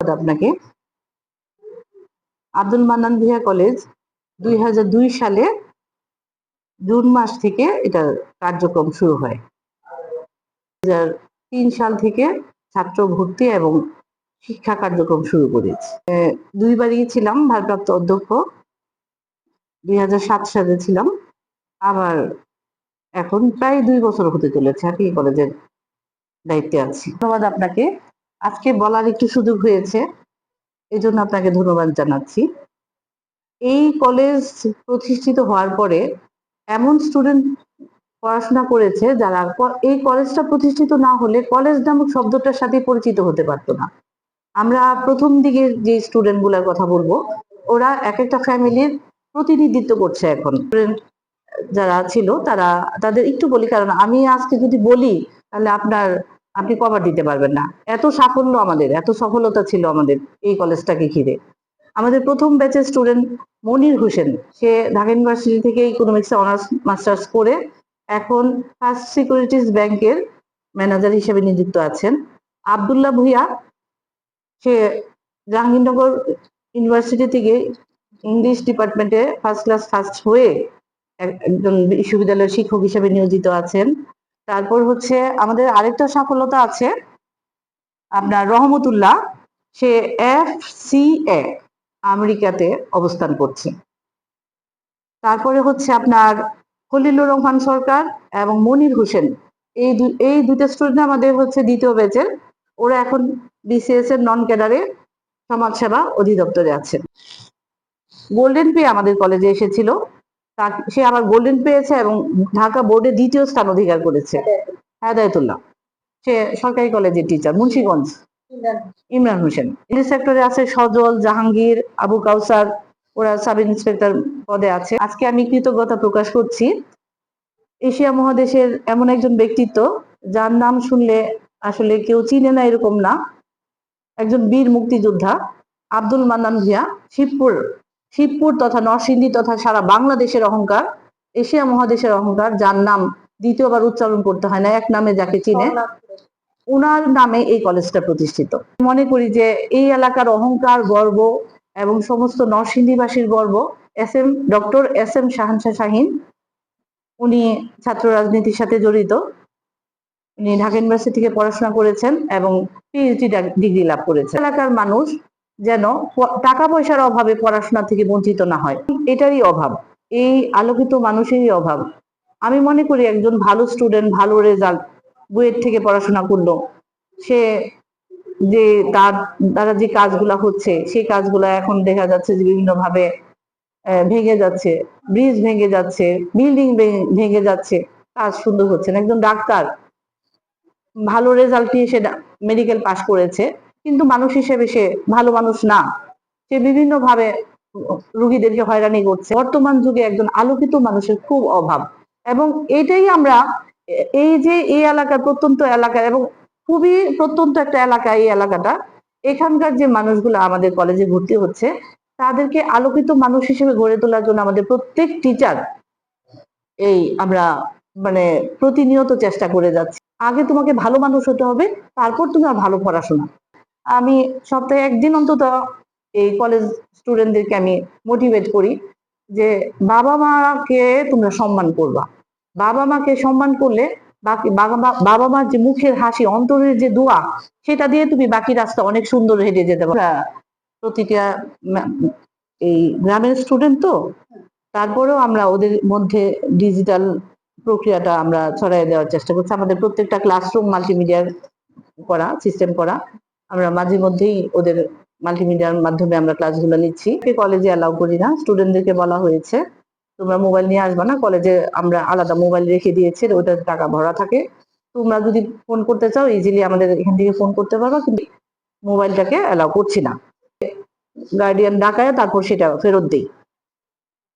আপনাকে। Abdul Mannan Villa college দুই হাজার দুই সালে জুন মাস থেকে এটা কার্যক্রম শুরু হয়। দু হাজার তিন সাল থেকে ছাত্র ভর্তি এবং শিক্ষা কার্যক্রম শুরু করেছি। দুইবারই ছিলাম ভারপ্রাপ্ত অধ্যক্ষ। দুই হাজার সাত সালে ছিলাম। আবার এখন প্রায় দুই বছর হতে চলেছে, আর কি কলেজের দায়িত্বে আছি। ধন্যবাদ আপনাকে। আজকে বলার একটু সুযোগ হয়েছে এই জন্য আপনাকে ধন্যবাদ জানাচ্ছি। এই কলেজ প্রতিষ্ঠিত হওয়ার পরে এমন স্টুডেন্ট পড়াশোনা করেছে যারা এই কলেজটা প্রতিষ্ঠিত না হলে কলেজ নামক শব্দটার সাথে পরিচিত হতে পারতো না। আমরা প্রথম দিকের যে স্টুডেন্টগুলার কথা বলব, ওরা এক একটা ফ্যামিলির প্রতিনিধিত্ব করছে এখন। যারা ছিল তারা, তাদের একটু বলি, কারণ আমি আজকে যদি বলি, তাহলে আপনার আপনি কভার দিতে পারবেন না। এত সাফল্য আমাদের, এত সফলতা ছিল আমাদের এই কলেজটাকে ঘিরে। আমাদের প্রথম ব্যাচের স্টুডেন্ট মনির হোসেন, সে ঢাকা ইউনিভার্সিটি থেকে ইকোনমিক্সে অনার্স মাস্টার্স করে এখন ফার্স্ট সিকিউরিটিজ ব্যাংকের ম্যানেজার হিসেবে নিযুক্ত আছেন। আবদুল্লাহ ভুইয়া, সে জাহাঙ্গীরনগর ইউনিভার্সিটি থেকে ইংলিশ ডিপার্টমেন্টে ফার্স্ট ক্লাস ফার্স্ট হয়ে এক- একজন বিশ্ববিদ্যালয়ের শিক্ষক হিসেবে নিয়োজিত আছেন। তারপর হচ্ছে আমাদের আরেকটা সফলতা আছে, আপনার রহমতুল্লাহ, সে এফ সি এ আমেরিকাতে অবস্থান করছে। তারপরে হচ্ছে আপনার খলিলুর রহমান সরকার এবং মনির হোসেন, এই এই দুটো স্টুডেন্ট আমাদের হচ্ছে দ্বিতীয় ব্যাচের ওরা এখন বিসিএস এর নন ক্যাডারে সমাজসেবা অধিদপ্তরে আছেন গোল্ডেন পে আমাদের কলেজে এসেছিল। সে আবার গোল্ডেন পেয়েছে এবং ঢাকা বোর্ডে দ্বিতীয় স্থান অধিকার করেছে। হেদায়তুল্লাহ সে সরকারি কলেজের টিচার মুন্সীগঞ্জ। ইমরান হোসেন ইংলিশ সেক্টরে আছে সজল, জাহাঙ্গীর, আবু কাউসার, ওরা সাব ইন্সপেক্টর পদে আছে। আজকে আমি কৃতজ্ঞতা প্রকাশ করছি, এশিয়া মহাদেশের এমন একজন ব্যক্তিত্ব, যার নাম শুনলে আসলে কেউ চিনে না এরকম না। একজন বীর মুক্তিযোদ্ধা, আব্দুল মান্নান ভিয়া শিবপুর শিবপুর তথা নরসিংদী তথা সারা বাংলাদেশের অহংকার, এশিয়া মহাদেশের অহংকার, যার নাম দ্বিতীয়বার উচ্চারণ করতে হয় না, এক নামে যাকে চিনে, উনার নামে এই কলেজটা প্রতিষ্ঠিত। মনে করি যে এই এলাকার অহংকার, গর্ব এবং সমস্ত নরসিংদীবাসীর গর্ব, S M, doctor S M Shahanshah Shahin, উনি ছাত্র রাজনীতির সাথে জড়িত, উনি ঢাকা ইউনিভার্সিটি থেকে পড়াশোনা করেছেন এবং পিএইচডি ডিগ্রি লাভ করেছেন। এলাকার মানুষ যেন টাকা পয়সার অভাবে পড়াশোনা থেকে বঞ্চিত না হয়। এটারই অভাব। এই আলোকিত মানুষেরই অভাব। আমি মনে করি একজন ভালো স্টুডেন্ট ভালো রেজাল্ট বুয়েট থেকে পড়াশোনা করল। সে যে তার দ্বারা যে কাজগুলা হচ্ছে সেই কাজগুলা এখন দেখা যাচ্ছে যে বিভিন্ন ভাবে আহ, ভেঙে যাচ্ছে। ব্রিজ ভেঙে যাচ্ছে বিল্ডিং ভেঙে যাচ্ছে। কাজ সুন্দর হচ্ছে না। একজন ডাক্তার ভালো রেজাল্ট নিয়ে সে মেডিকেল পাশ করেছে। কিন্তু মানুষ হিসেবে সে ভালো মানুষ না। সে বিভিন্ন ভাবে রুগীদেরকে হয়রানি করছে। বর্তমান যুগে একজন আলোকিত মানুষের খুব অভাব। এবং এটাই আমরা এই যে এই এলাকার প্রত্যন্ত এলাকা এবং খুবই প্রত্যন্ত একটা এলাকা এই এলাকাটা, এখানকার যে মানুষগুলো আমাদের কলেজে ভর্তি হচ্ছে, তাদেরকে আলোকিত মানুষ হিসেবে গড়ে তোলার জন্য আমাদের প্রত্যেক টিচার এই আমরা মানে প্রতিনিয়ত চেষ্টা করে যাচ্ছি। আগে তোমাকে ভালো মানুষ হতে হবে, তারপর তোমার ভালো পড়াশোনা। আমি সপ্তাহে একদিন অন্তত এই কলেজ স্টুডেন্টদেরকে আমি মোটিভেট করি যে বাবা মাকে তোমরা সম্মান করবা। বাবা মাকে সম্মান করলে বাকি বাবা মা- মার যে মুখের হাসি অন্তরের যে দোয়া সেটা দিয়ে তুমি বাকি রাস্তা অনেক সুন্দর হেঁটে যেতে পারো। প্রতিটা এই গ্রামের স্টুডেন্ট তো তারপরেও আমরা ওদের মধ্যে ডিজিটাল প্রক্রিয়াটা আমরা ছড়াই দেওয়ার চেষ্টা করছি। আমাদের প্রত্যেকটা ক্লাসরুম মাল্টিমিডিয়ার করা সিস্টেম করা। আমরা মাঝে মধ্যেই ওদের মাল্টিমিডিয়ার মাধ্যমে আমরা ক্লাসগুলো নিচ্ছি। কলেজে অ্যালাউ করি না স্টুডেন্টদেরকে বলা হয়েছে। তোমরা মোবাইল নিয়ে আসবে না কলেজে আমরা আলাদা মোবাইল রেখে দিয়েছি ওটার টাকা ভরা থাকে। তোমরা যদি ফোন করতে চাও ইজিলি আমাদের এখান থেকে ফোন করতে পারবা কিন্তু মোবাইলটাকে অ্যালাউ করছি না। গার্ডিয়ান ডাকায়, তারপর সেটা ফেরত দিই।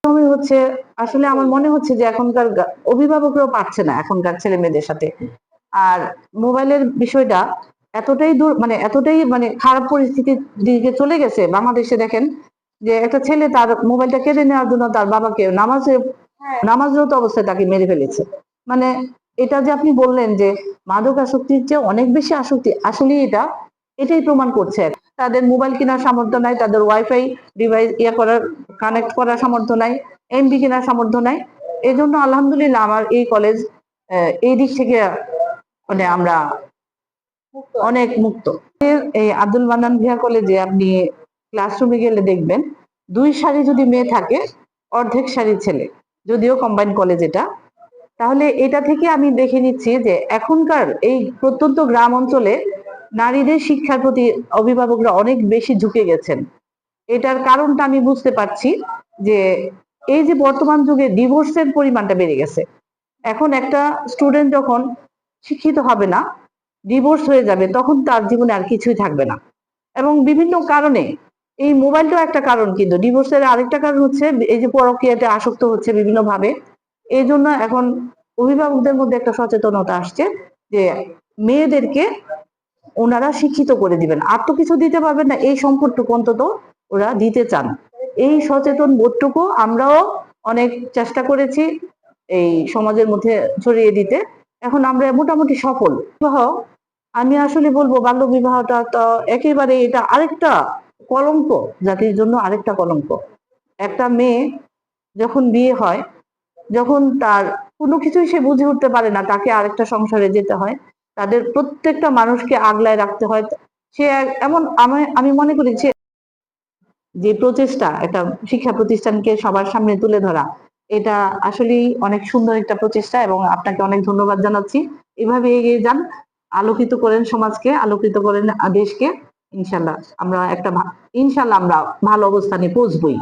প্রথমে হচ্ছে, আসলে আমার মনে হচ্ছে যে এখনকার অভিভাবকরাও পারছে না এখনকার ছেলে মেয়েদের সাথে। আর মোবাইলের বিষয়টা এতটাই দূর মানে এতটাই মানে খারাপ পরিস্থিতির দিকে চলে গেছে বাংলাদেশে দেখেন যে একটা ছেলে তার মোবাইলটা কেড়ে নেওয়ার জন্য তার বাবাকে নামাজে নামাজরত অবস্থায় তাকে মেরে ফেলেছে। মানে এটা যে আপনি বললেন যে মাদক আসক্তির চেয়ে অনেক বেশি আসক্তি আসলে এটা এটাই প্রমাণ করছে। তাদের মোবাইল কেনার সামর্থ্য নাই তাদের ওয়াইফাই ডিভাইস ইয়ে করার কানেক্ট করার সামর্থ্য নাই এমবি কেনার সামর্থ্য নাই। এই জন্য আলহামদুলিল্লাহ আমার এই কলেজ এই দিক থেকে মানে আমরা অনেক মুক্ত। এই আব্দুল মান্নান ভিয়া কলেজে আপনি ক্লাসরুমে গেলে দেখবেন, দুই সারি যদি মেয়ে থাকে, অর্ধেক সারি ছেলে, যদিও কম্বাইন কলেজ এটা, তাহলে এটা থেকে আমি দেখে নিচ্ছি যে এখনকার এই প্রত্যন্ত গ্রাম অঞ্চলে নারীদের শিক্ষার প্রতি অভিভাবকরা অনেক বেশি ঝুঁকে গেছেন। এটার কারণটা আমি বুঝতে পারছি যে এই যে বর্তমান যুগে ডিভোর্সের পরিমাণটা বেড়ে গেছে। এখন একটা স্টুডেন্ট যখন শিক্ষিত হবে না ডিভোর্স হয়ে যাবে, তখন তার জীবনে আর কিছুই থাকবে না। এবং বিভিন্ন কারণে, এই মোবাইলটাও একটা কারণ কিন্তু ডিভোর্সের আরেকটা কারণ হচ্ছে, এই যে পরকীয়াতে আসক্ত হচ্ছে বিভিন্ন ভাবে এই জন্য এখন অভিভাবকদের মধ্যে একটা সচেতনতা আসছে যে, মেয়েদেরকে ওনারা শিক্ষিত করে দিবেন। আর তো কিছু দিতে পারবেন না, এই সম্পদটুকু অন্তত ওরা দিতে চান। এই সচেতন বোধটুকু আমরাও অনেক চেষ্টা করেছি এই সমাজের মধ্যে ছড়িয়ে দিতে। এখন আমরা মোটামুটি সফল। আমি আসলে বলব, বাল্য বিবাহটা তো একেবারে এটা আরেকটা কলঙ্ক, জাতির জন্য আরেকটা কলঙ্ক। একটা মেয়ে যখন বিয়ে হয়, যখন তার কোনো কিছুই সে বুঝে উঠতে পারে না, তাকে আরেকটা সংসারে যেতে হয়, তাদের প্রত্যেকটা মানুষকে আগলায় রাখতে হয়। সে এমন আমি আমি মনে করি যে প্রচেষ্টা, একটা শিক্ষা প্রতিষ্ঠানকে সবার সামনে তুলে ধরা, এটা আসলেই অনেক সুন্দর একটা প্রচেষ্টা এবং আপনাকে অনেক ধন্যবাদ জানাচ্ছি। এভাবে এগিয়ে যান। আলোকিত করেন সমাজকে আলোকিত করেন দেশকে ইনশাল্লাহ আমরা একটা ইনশাল্লাহ আমরা ভালো অবস্থানে পৌঁছবই।